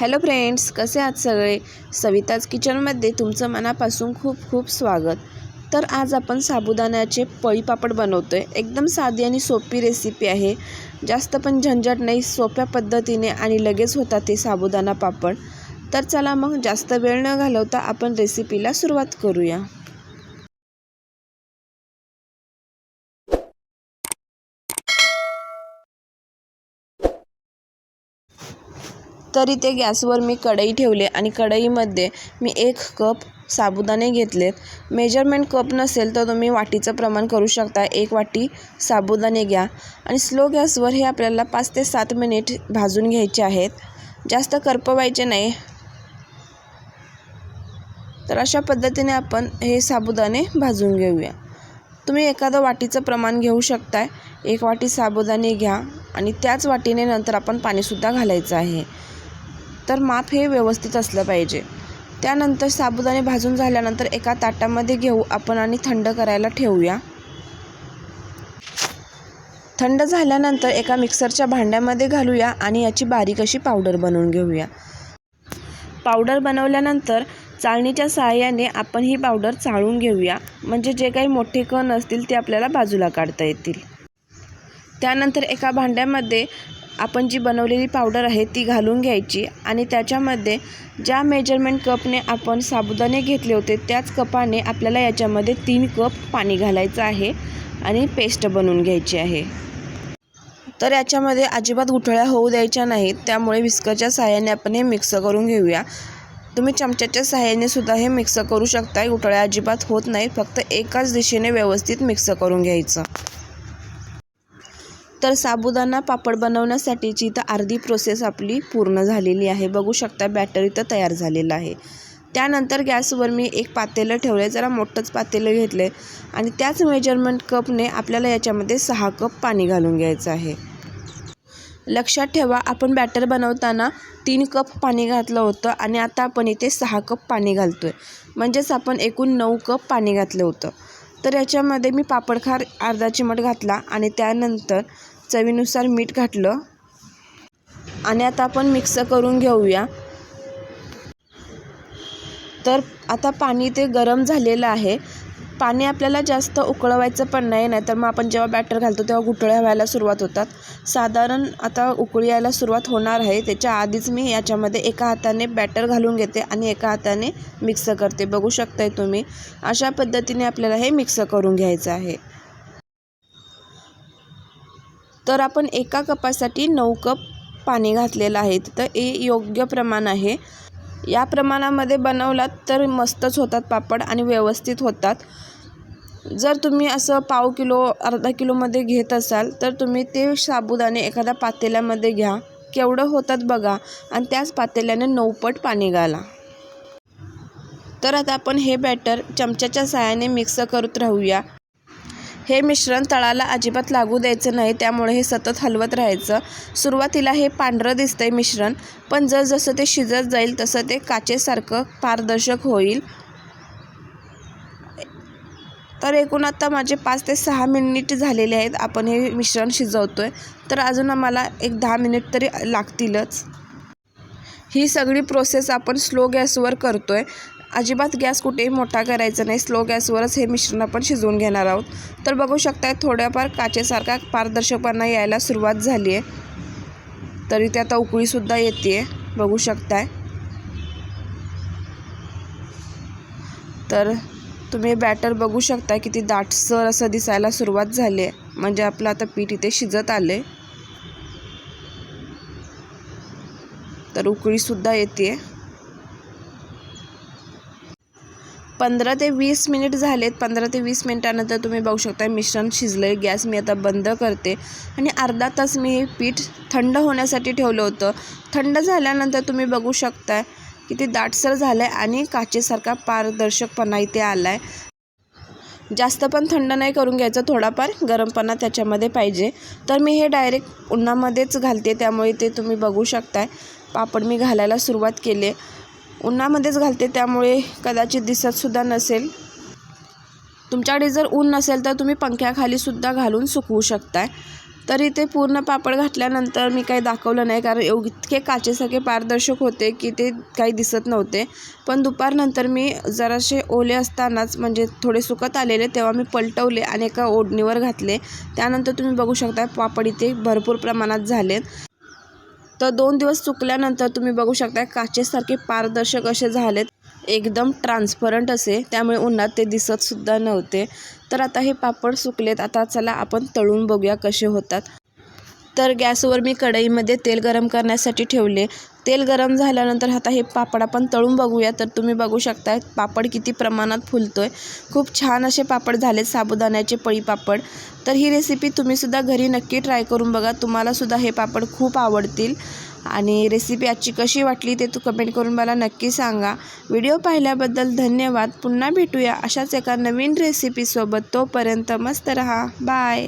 Hello friends कसे आहात सगळे? सविताज किचनमध्ये तुमचं मनापासून खूप खूप स्वागत. तर आज आपण साबुदाण्याचे पळीपापड बनवतो आहे एकदम साधी आणि सोपी रेसिपी आहे. जास्त पण झंझट नाही सोप्या पद्धतीने आणि लगेच होतात ते साबुदाणा पापड. तर चला मग जास्त वेळ न घालवता आपण रेसिपीला सुरुवात करूया. तर इथे गॅसवर मी कढई ठेवले आणि कढईमध्ये मी एक कप साबुदाणे घेतलेत मेजरमेंट कप नसेल तर तुम्ही वाटीचं प्रमाण करू शकता. एक वाटी साबुदाणे घ्या. आणि स्लो गॅसवर हे आपल्याला पाच ते सात मिनिट भाजून घ्यायचे आहेत. जास्त करपवायचे नाही. तर अशा पद्धतीने आपण हे साबुदाणे भाजून घेऊया. तुम्ही एखादं वाटीचं प्रमाण घेऊ शकताय. एक वाटी साबुदाणे घ्या आणि त्याच वाटीने नंतर आपण पाणीसुद्धा घालायचं आहे. तर माप हे व्यवस्थित असलं पाहिजे. त्यानंतर साबुदाणे भाजून झाल्यानंतर एका ताटामध्ये घेऊ आपण आणि थंड करायला ठेवूया. थंड झाल्यानंतर एका मिक्सरच्या भांड्यामध्ये घालूया आणि याची बारीक अशी पावडर बनवून घेऊया. पावडर बनवल्यानंतर चाळणीच्या सहाय्याने आपण ही पावडर चाळून घेऊया. म्हणजे जे काही मोठे कण असतील ते आपल्याला बाजूला काढता येतील. त्यानंतर एका भांड्यामध्ये आपण जी बनवलेली पावडर आहे ती घालून घ्यायची आणि त्याच्यामध्ये ज्या मेजरमेंट कपने आपण साबुदाणे घेतले होते त्याच कपाने आपल्याला याच्यामध्ये तीन कप पाणी घालायचं आहे आणि पेस्ट बनवून घ्यायची आहे. तर याच्यामध्ये अजिबात गुठळ्या होऊ द्यायच्या नाहीत त्यामुळे विस्करच्या सहाय्याने आपण हे मिक्स करून घेऊया. तुम्ही चमच्याच्या सहाय्याने सुद्धा हे मिक्स करू शकता गुठळ्या अजिबात होत नाहीत फक्त एकाच दिशेने व्यवस्थित मिक्स करून घ्यायचं. तर साबुदाणा पापड बनवण्यासाठीची इथं अर्धी प्रोसेस आपली पूर्ण झालेली आहे. बघू शकता बॅटर इथं तयार झालेलं आहे. त्यानंतर गॅसवर मी एक पातेलं ठेवलं आहे जरा मोठंच पातेलं घेतलं आहे आणि त्याच मेजरमेंट कपने आपल्याला याच्यामध्ये सहा कप पाणी घालून घ्यायचं आहे. लक्षात ठेवा आपण बॅटर बनवताना तीन कप पाणी घातलं होतं आणि आता आपण इथे सहा कप पाणी घालतो आहे म्हणजेच आपण एकूण नऊ कप पाणी घातलं होतं. तर याच्यामध्ये मी पापडखार अर्धा चिमट घातला आणि त्यानंतर चवीनुसार मीठ घातलं. आणि आता आपण मिक्स करून घेऊया. तर आता पाणी ते गरम झालेलं आहे. पाणी आपल्याला जास्त उकळवायचं पण नाही नाहीतर मग आपण जेव्हा बॅटर घालतो तेव्हा गुठळ्या व्हायला सुरुवात होतात. साधारण आता उकळी यायला सुरुवात होणार आहे. त्याच्या आधीच मी याच्यामध्ये एका हाताने बॅटर घालून घेते आणि एका हाताने मिक्स करते. बघू शकताय तुम्ही अशा पद्धतीने आपल्याला हे मिक्स करून घ्यायचं आहे. तर आपण एका कपासाठी नऊ कप पाणी घातलेलं आहे. तर हे योग्य प्रमाण आहे. या प्रमाणामध्ये बनवलात तर मस्तच होतात पापड आणि व्यवस्थित होतात. जर तुम्ही असं पाव किलो अर्धा किलोमध्ये घेत असाल तर तुम्ही ते साबुदाणे एखाद्या पातेल्यामध्ये घ्या. केवढं होतात बघा. आणि त्याच पातेल्याने नऊपट पाणी घाला. तर आता आपण हे बॅटर चमच्याच्या साहाय्याने मिक्स करत राहूया. हे मिश्रण तळाला अजिबात लागू द्यायचं नाही त्यामुळे हे सतत हलवत राहायचं. सुरुवातीला हे पांढरं दिसतंय मिश्रण पण जसं ते शिजत जाईल तसं ते काचेसारखं पारदर्शक होईल. तर एकूण आता माझे पाच ते सहा मिनिट झालेले आहेत. आपण हे मिश्रण शिजवतो आहे तर अजून आम्हाला एक दहा मिनिट तरी लागतीलच. ही सगळी प्रोसेस आपण स्लो गॅसवर करतो आहे अजिबात गॅस कुठेही मोठा करायचा नाही. स्लो गॅसवरच हे मिश्रण आपण शिजवून घेणार आहोत. तर बघू शकताय थोड्याफार काचेसारखा पारदर्शकपणा यायला सुरुवात झाली आहे. तरी ते आता उकळीसुद्धा येते बघू शकताय. तर तुम्ही बॅटर बघू शकता किती दाटसर असं दिसायला सुरुवात झाली आहे. म्हणजे आपलं आता पीठ इथे शिजत आले तर उकळीसुद्धा येते पंधरा ते वीस मिनिट झालेत. पंधरा ते वीस मिनिटानंतर तुम्ही बघू शकता मिश्रण शिजलं आहे गॅस मी आता बंद करते. आणि अर्धा तास मी हे पीठ थंड होण्यासाठी ठेवलं होतं. थंड झाल्यानंतर तुम्ही बघू शकता किती दाटसर झालं आहे आणि काचेसारखा पारदर्शकपणा इथे आला आहे जास्त पण थंड नाही करून घ्यायचं थोडाफार गरमपणा त्याच्यामध्ये पाहिजे. तर मी हे डायरेक्ट उन्हामध्येच घालते त्यामुळे ते तुम्ही बघू शकताय. पापड मी घालायला सुरुवात केले. उन्हामध्येच घालते त्यामुळे कदाचित दिसतसुद्धा नसेल. तुमच्याकडे जर ऊन नसेल तर तुम्ही पंख्याखालीसुद्धा घालून सुकवू शकताय. तरी ते पूर्ण पापड घातल्यानंतर मी काही दाखवलं नाही कारण एव इतके काचेसारखे पारदर्शक होते की ते काही दिसत नव्हते. पण दुपारनंतर मी जरासे ओले असतानाच म्हणजे थोडे सुकत आलेले तेव्हा मी पलटवले आणि एका ओढणीवर घातले. त्यानंतर तुम्ही बघू शकता पापड इथे भरपूर प्रमाणात झालेत. तर दोन दिवस सुकल्यानंतर तुम्ही बघू शकता काचेसारखे पारदर्शक असे झालेत. एकदम ट्रान्सपरंट असे. त्यामुळे उन्हात ते दिसतसुद्धा नव्हते. तर आता हे पापड सुकलेत. आता चला आपण तळून बघूया कसे होतात. तर गॅसवर मी कढईमध्ये तेल गरम करण्यासाठी ठेवले. तेल गरम झाल्यानंतर आता हे पापड आपण तळून बघूया. तर तुम्ही बघू शकता पापड किती प्रमाणात फुलतोय. खूप छान असे पापड झालेत साबुदाण्याचे पळी पापड. तर ही रेसिपी तुम्हीसुद्धा घरी नक्की ट्राय करून बघा. तुम्हालासुद्धा हे पापड खूप आवडतील. आणि रेसिपी आजची कशी वाटली ते तू कमेंट करून मला नक्की सांगा. व्हिडिओ पाहिल्याबद्दल धन्यवाद. पुन्हा भेटूया अशाच एका नवीन रेसिपीसोबत तोपर्यंत मस्त रहा. बाय